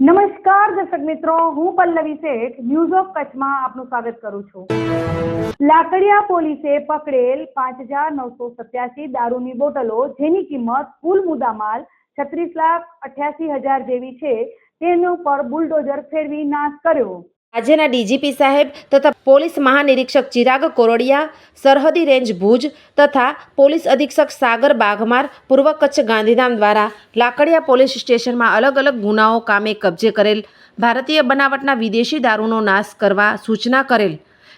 નમસ્કાર દર્શક મિત્રો, હું પલ્લવી શેઠ ન્યૂઝ ઓફ કચ્છમાં આપનું સ્વાગત કરું છું. લાકડિયા પોલીસે પકડેલ પાંચ હજાર નવસો સત્યાસી દારૂની બોટલો, જેની કિંમત કુલ મુદ્દામાલ છત્રીસ લાખ અઠ્યાસી હજાર જેવી છે, તેનો પર બુલડોઝર ફેરવી નાશ કર્યો. રાજ્યના ડીજીપી સાહેબ તથા પોલીસ મહાનિરીક્ષક ચિરાગ કોરડિયા, સરહદી રેન્જ ભુજ તથા પોલીસ અધિક્ષક સાગર બાઘમાર, પૂર્વ કચ્છ ગાંધીધામ દ્વારા લાકડિયા પોલીસ સ્ટેશનમાં અલગ અલગ ગુનાઓ કામે કબજે કરેલ, ભારતીય બનાવટના વિદેશી દારૂનો નાશ કરવા સૂચના કરેલ.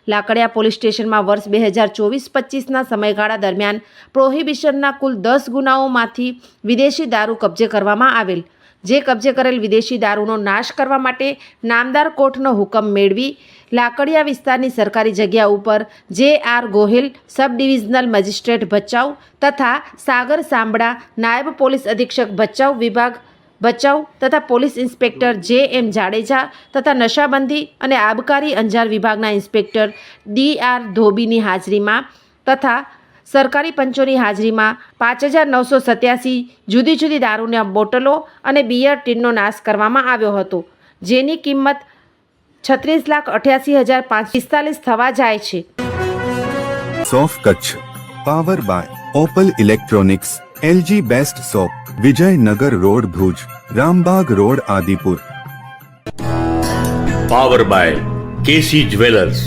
લાકડિયા પોલીસ સ્ટેશનમાં વર્ષ બે હજાર ચોવીસ પચીસના સમયગાળા દરમિયાન પ્રોહિબિશનના કુલ દસ ગુનાઓમાંથી વિદેશી દારૂ કબજે કરવામાં આવેલ. જે કબજે કરેલ વિદેશી દારૂનો નાશ કરવા માટે નામદાર કોર્ટનો હુકમ મેળવી લાકડિયા વિસ્તારની સરકારી જગ્યા ઉપર J R Gohil, sub divisional magistrate Bhachau તથા સાગર સાંબડા, નાયબ પોલીસ અધિક્ષક ભચાઉ વિભાગ ભચાઉ તથા પોલીસ ઇન્સ્પેક્ટર જે એમ જાડેજા તથા નશાબંધી અને આબકારી અંજાર વિભાગના ઇન્સ્પેક્ટર ડી આર ધોબીની હાજરીમાં તથા સરકારી પંચોની હાજરીમાં પાંચ હજાર નવસો સત્યાસી જુદી જુદી દારૂના બોટલો અને બિયર ટીનનો નાશ કરવામાં આવ્યો હતો જેની કિંમત છત્રીસ લાખ અઠ્યાસી હજાર પાંચ પિસ્તાલીસ થવા જાય છે. સોફ Kutch power by Opal electronics LG best shop Vijaynagar road Bhuj Rambag road Adipur. Power by KC jewellers.